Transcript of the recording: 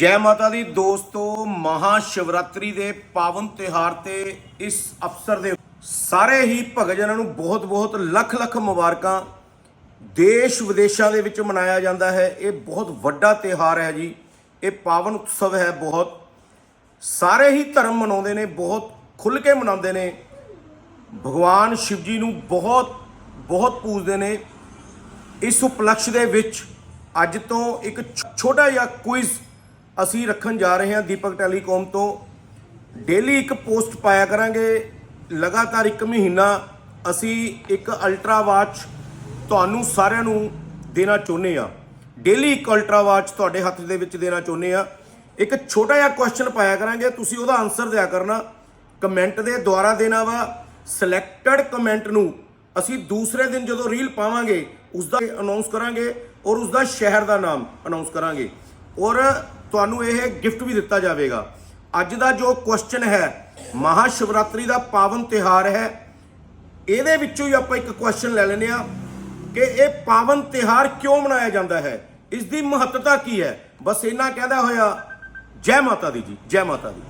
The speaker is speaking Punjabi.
ਜੈ ਮਾਤਾ ਦੀ ਦੋਸਤੋ ਮਹਾ ਸ਼ਿਵਰਾਤਰੀ ਦੇ ਪਾਵਨ ਤਿਹਾਰ ਤੇ ਇਸ ਅਵਸਰ ਦੇ ਸਾਰੇ ਹੀ ਭਗਜਨਾਂ ਨੂੰ ਬਹੁਤ-ਬਹੁਤ, ਲੱਖ-ਲੱਖ ਮੁਬਾਰਕਾਂ ਦੇਸ਼ ਵਿਦੇਸ਼ਾਂ ਦੇ ਵਿੱਚ ਮਨਾਇਆ ਜਾਂਦਾ ਹੈ। ਇਹ ਬਹੁਤ ਵੱਡਾ ਤਿਹਾਰ ਹੈ ਜੀ। ਇਹ ਪਾਵਨ ਉਤਸਵ ਹੈ ਬਹੁਤ। ਸਾਰੇ ਹੀ ਧਰਮ ਮਨਾਉਂਦੇ ਨੇ, ਬਹੁਤ ਖੁੱਲ੍ਹ ਕੇ ਮਨਾਉਂਦੇ ਨੇ। ਭਗਵਾਨ ਸ਼ਿਵ ਜੀ ਨੂੰ ਬਹੁਤ ਬਹੁਤ ਪੂਜਦੇ ਨੇ। ਇਸ ਉਪਲਕਸ਼ ਦੇ ਵਿੱਚ ਅੱਜ ਤੋਂ ਇੱਕ ਛ- ਛੋਟਾ ਜਿਹਾ ਕੁਇਜ਼ ਅਸੀਂ ਰੱਖਣ ਜਾ ਰਹੇ ਹਾਂ ਦੀਪਕ ਟੈਲੀਕਾਮ ਤੋਂ। ਡੇਲੀ ਇੱਕ ਪੋਸਟ ਪਾਇਆ ਕਰਾਂਗੇ। ਲਗਾਤਾਰ ਇੱਕ ਮਹੀਨਾ ਅਸੀਂ ਇੱਕ ਅਲਟਰਾ ਵਾਚ ਤੁਹਾਨੂੰ ਸਾਰਿਆਂ ਨੂੰ ਦੇਣਾ ਚਾਹੁੰਦੇ ਆ ਡੇਲੀ ਇੱਕ ਅਲਟਰਾ ਵਾਚ ਤੁਹਾਡੇ ਹੱਥ ਦੇ ਵਿੱਚ ਦੇਣਾ ਚਾਹੁੰਦੇ ਆ ਇੱਕ ਛੋਟਾ ਜਿਹਾ ਕੁਐਸਚਨ ਪਾਇਆ ਕਰਾਂਗੇ। ਤੁਸੀਂ ਉਹਦਾ ਆਨਸਰ ਦਿਆ ਕਰਨਾ। ਕਮੈਂਟ ਦੇ ਦੁਆਰਾ ਦੇਣਾ ਵਾ। ਸਿਲੈਕਟਡ ਕਮੈਂਟ ਨੂੰ ਅਸੀਂ ਦੂਸਰੇ ਦਿਨ ਜਦੋਂ ਰੀਲ ਪਾਵਾਂਗੇ ਉਸ ਦਾ ਅਨਾਉਂਸ ਕਰਾਂਗੇ ਔਰ ਉਸ ਦਾ ਸ਼ਹਿਰ ਦਾ ਨਾਮ ਅਨਾਉਂਸ ਕਰਾਂਗੇ। ਔਰ ਤੁਹਾਨੂੰ ਇਹ ਗਿਫਟ ਵੀ ਦਿੱਤਾ ਜਾਵੇਗਾ। ਅੱਜ ਦਾ ਜੋ ਕੁਐਸਚਨ ਹੈ ਮਹਾ ਸ਼ਿਵਰਾਤਰੀ ਦਾ ਪਾਵਨ ਤਿਹਾਰ ਹੈ, ਇਹਦੇ ਵਿੱਚੋਂ ਹੀ ਆਪਾਂ ਇੱਕ ਕੁਐਸਚਨ ਲੈ ਲੈਨੇ ਆ ਕਿ ਇਹ ਪਾਵਨ ਤਿਹਾਰ ਕਿਉਂ ਮਨਾਇਆ ਜਾਂਦਾ ਹੈ? ਇਸ ਦੀ ਮਹੱਤਤਾ ਕੀ ਹੈ? ਬਸ ਇੰਨਾ ਕਹਿੰਦਾ ਹੋਇਆ, ਜੈ ਮਾਤਾ ਦੀ ਜੀ, ਜੈ ਮਾਤਾ ਦੀ।